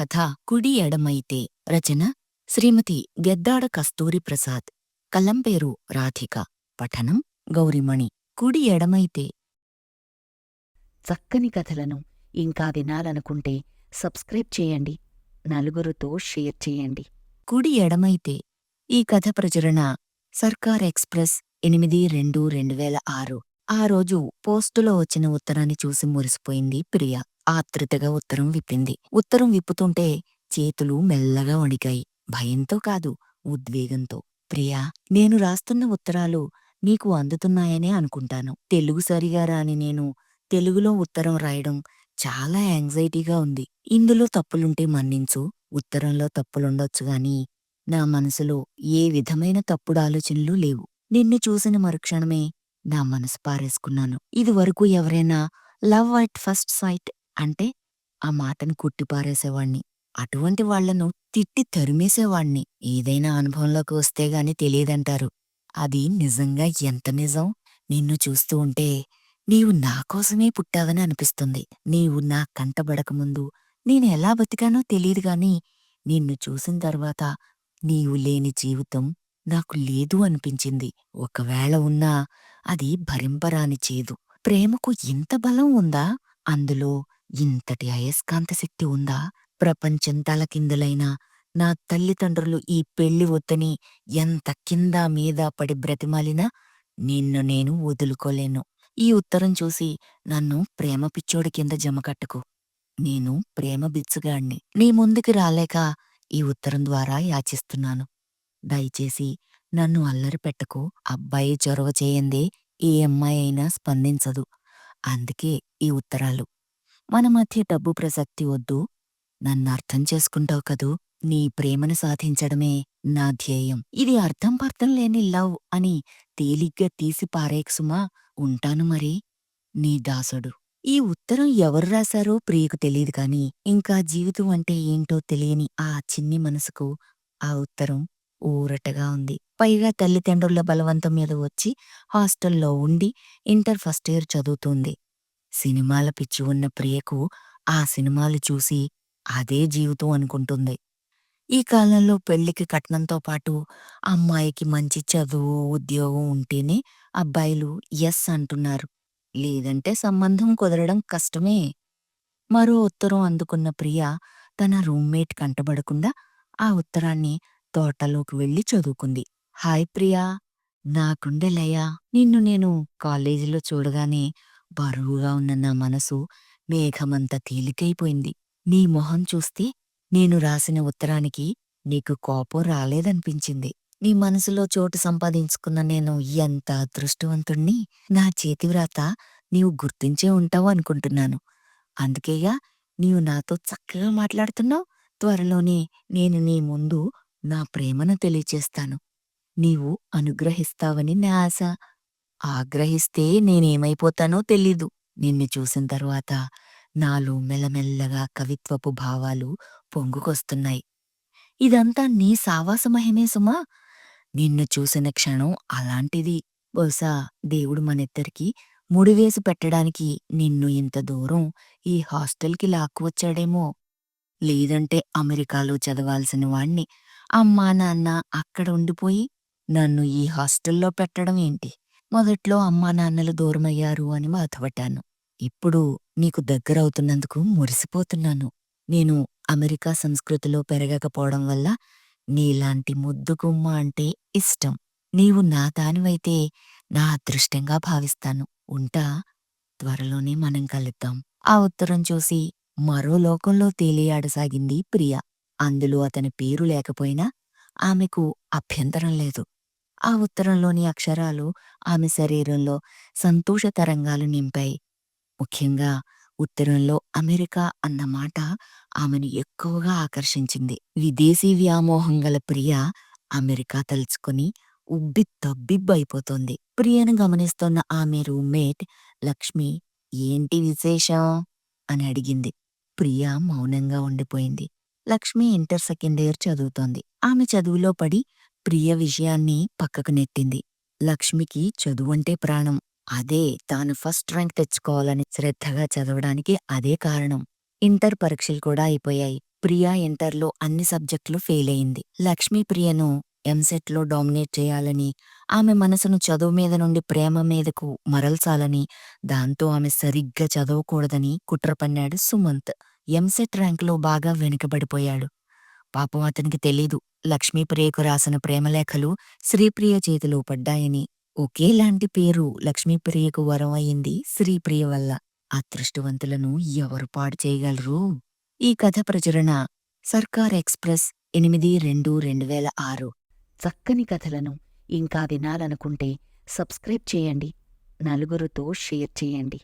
కథ కుడి ఎడమైతే రచన శ్రీమతి గెద్దాడ కస్తూరి ప్రసాద్. కలంపేరు రాధిక. పఠనం గౌరిమణి. కుడి ఎడమైతే చక్కని కథలను ఇంకా వినాలనుకుంటే సబ్స్క్రైబ్ చేయండి. నలుగురితో షేర్ చేయండి. కుడి ఎడమైతే ఈ కథ ప్రచురణ సర్కార్ ఎక్స్ప్రెస్ ఎనిమిది రెండు రెండు వేల ఆరు. ఆ రోజు పోస్టులో వచ్చిన ఉత్తరాన్ని చూసి మురిసిపోయింది ప్రియ. ఆత్రుతగా ఉత్తరం విప్పింది. ఉత్తరం విప్పుతుంటే చేతులు మెల్లగా వణికాయి. భయంతో కాదు ఉద్వేగంతో. ప్రియా నేను రాస్తున్న ఉత్తరాలు నీకు అందుతున్నాయనే అనుకుంటాను. తెలుగు సరిగా రాని నేను తెలుగులో ఉత్తరం రాయడం చాలా యాంగ్జైటీగా ఉంది. ఇందులో తప్పులుంటే మన్నించు. ఉత్తరంలో తప్పులుండొచ్చు గాని నా మనసులో ఏ విధమైన తప్పుడు ఆలోచనలు లేవు. నిన్ను చూసిన మరుక్షణమే నా మనసు పారేసుకున్నాను. ఇదివరకు ఎవరైనా లవ్ అట్ ఫస్ట్ సైట్ అంటే ఆ మాటను కుట్టిపారేసేవాణ్ణి. అటువంటి వాళ్ళను తిట్టి తరిమేసేవాణ్ణి. ఏదైనా అనుభవంలోకి వస్తే గాని తెలియదంటారు. అది నిజంగా ఎంత నిజం? నిన్ను చూస్తూ ఉంటే నీవు నా కోసమే పుట్టావని అనిపిస్తుంది. నీవు నా కంటబడకముందు నేను ఎలా బతికానో తెలియదు గాని నిన్ను చూసిన తర్వాత నీవు లేని జీవితం నాకు లేదు అనిపించింది. ఒకవేళ ఉన్నా అది భరింపరాని చేదు. ప్రేమకు ఇంత బలం ఉందా? అందులో ఇంతటి అయస్కాంత శక్తి ఉందా? ప్రపంచం తలకిందులైన నా తల్లిదండ్రులు ఈ పెళ్ళి ఒత్తిని ఎంత కింద మీద పడి బ్రతిమాలినా నిన్ను నేను వదులుకోలేను. ఈ ఉత్తరం చూసి నన్ను ప్రేమ పిచ్చోడి కింద జమకట్టుకు నేను ప్రేమ బిచ్చుగాణ్ణి నీ ముందుకి రాలేక ఈ ఉత్తరం ద్వారా యాచిస్తున్నాను. దయచేసి నన్ను అల్లరి పెట్టకు. అబ్బాయి చొరవ చేయందే ఏ అమ్మాయి అయినా స్పందించదు. అందుకే ఈ ఉత్తరాలు. మన మధ్య డబ్బు ప్రసక్తి వద్దు. నన్ను అర్థం చేసుకుంటావు కదూ. నీ ప్రేమను సాధించడమే నా ధ్యేయం. ఇది అర్థం పర్థం లేని లవ్ అని తేలిగ్గా తీసి పారేక్సుమా ఉంటాను మరి. నీ దాసుడు. ఈ ఉత్తరం ఎవరు రాశారో ప్రియకు తెలియదు కాని ఇంకా జీవితం అంటే ఏంటో తెలియని ఆ చిన్ని మనసుకు ఆ ఉత్తరం ఊరటగా ఉంది. పైగా తల్లిదండ్రుల బలవంతం మీద వచ్చి హాస్టల్లో ఉండి ఇంటర్ ఫస్ట్ ఇయర్ చదువుతుంది. సినిమాల పిచ్చి ఉన్న ప్రియకు ఆ సినిమాలు చూసి అదే జీవితం అనుకుంటుంది. ఈ కాలంలో పెళ్ళికి కట్నంతో పాటు అమ్మాయికి మంచి చదువు ఉద్యోగం ఉంటేనే అబ్బాయిలు ఎస్ అంటున్నారు. లేదంటే సంబంధం కుదరడం కష్టమే. మరో ఉత్తరం అందుకున్న ప్రియ తన రూమ్మేట్ కంటబడకుండా ఆ ఉత్తరాన్ని తోటలోకి వెళ్ళి చదువుకుంది. హాయ్ ప్రియా నాకుండే నిన్ను నేను కాలేజీలో చూడగానే బరువుగా ఉన్న నా మనసు మేఘమంత తేలికైపోయింది. నీ మొహం చూస్తే నేను రాసిన ఉత్తరానికి నీకు కోపం రాలేదనిపించింది. నీ మనసులో చోటు సంపాదించుకున్న నేను ఎంత అదృష్టవంతుణ్ణి నా చేతివ్రాత నీవు గుర్తించే ఉంటావు అనుకుంటున్నాను. అందుకేగా నీవు నాతో చక్కగా మాట్లాడుతున్నావు. త్వరలోనే నేను నీ ముందు నా ప్రేమను తెలియచేస్తాను. నీవు అనుగ్రహిస్తావని నా ఆశ. ఆగ్రహిస్తే నేనేమైపోతానో తెలీదు. నిన్ను చూసిన తరువాత నాలో మెల్లమెల్లగా కవిత్వపు భావాలు పొంగుకొస్తున్నాయి. ఇదంతా నీ సావాసమహిమే సుమా. నిన్ను చూసిన క్షణం అలాంటిది. బహుశా దేవుడు మనిద్దరికీ ముడివేసి పెట్టడానికి నిన్ను ఇంత దూరం ఈ హాస్టల్కి లాక్కువచ్చాడేమో. లేదంటే అమెరికాలో చదవాల్సిన వాణ్ణి. అమ్మా నాన్న అక్కడ ఉండిపోయి నన్ను ఈ హాస్టల్లో పెట్టడం ఏంటి మొదట్లో అమ్మా నాన్నలు దూరమయ్యారు అని బాధపడ్డాను. ఇప్పుడు నీకు దగ్గరవుతున్నందుకు మురిసిపోతున్నాను. నేను అమెరికా సంస్కృతిలో పెరగకపోవడం వల్ల నీలాంటి ముద్దుగుమ్మ అంటే ఇష్టం. నీవు నా దానివైతే నా అదృష్టంగా భావిస్తాను. ఉంటా త్వరలోనే మనం కలుద్దాం. ఆ ఉత్తరం చూసి మరో లోకంలో తేలియాడసాగింది ప్రియ. అందులో అతని పేరు లేకపోయినా ఆమెకు అభ్యంతరం లేదు. ఆ ఉత్తరంలోని అక్షరాలు ఆమె శరీరంలో సంతోష తరంగాలు నింపాయి. ముఖ్యంగా ఉత్తరంలో అమెరికా అన్న మాట ఆమెను ఎక్కువగా ఆకర్షించింది. విదేశీ వ్యామోహం గల ప్రియ అమెరికా తలుచుకుని ఉబ్బి తబ్బిబ్బైపోతోంది. ప్రియను గమనిస్తున్న ఆమె రూమ్మేట్ లక్ష్మి ఏంటి విశేషం? అని అడిగింది. ప్రియ మౌనంగా ఉండిపోయింది. లక్ష్మి ఇంటర్ సెకండ్ ఇయర్ చదువుతోంది. ఆమె చదువులో పడి ప్రియ విషయాన్ని పక్కకు నెట్టింది. లక్ష్మికి చదువంటే ప్రాణం. అదే తాను ఫస్ట్ ర్యాంక్ తెచ్చుకోవాలని శ్రద్ధగా చదవడానికి అదే కారణం. ఇంటర్ పరీక్షలు కూడా అయిపోయాయి. ప్రియా ఇంటర్లో అన్ని సబ్జెక్టులు ఫెయిల్ అయింది. లక్ష్మీప్రియను ఎంసెట్లో డామినేట్ చేయాలని ఆమె మనసును చదువు మీద నుండి ప్రేమ మీదకు మరల్చాలని దాంతో ఆమె సరిగ్గా చదవకూడదని కుట్ర పన్నాడు సుమంత్. ఎంసెట్ ర్యాంకులో బాగా వెనుకబడిపోయాడు. పాపం అతనికి తెలీదు. లక్ష్మీప్రియకు రాసిన ప్రేమలేఖలు శ్రీప్రియ చేతిలో పడ్డాయని. ఒకేలాంటి పేరు లక్ష్మీప్రియకు వరం అయింది శ్రీప్రియ వల్ల. అదృష్టవంతులను ఎవరు పాడు చేయగలరు? ఈ కథ ప్రచురణ సర్కార్ ఎక్స్ప్రెస్ ఎనిమిది రెండు రెండు వేల ఆరు. చక్కని కథలను ఇంకా వినాలనుకుంటే సబ్స్క్రైబ్ చేయండి. నలుగురితో షేర్ చేయండి.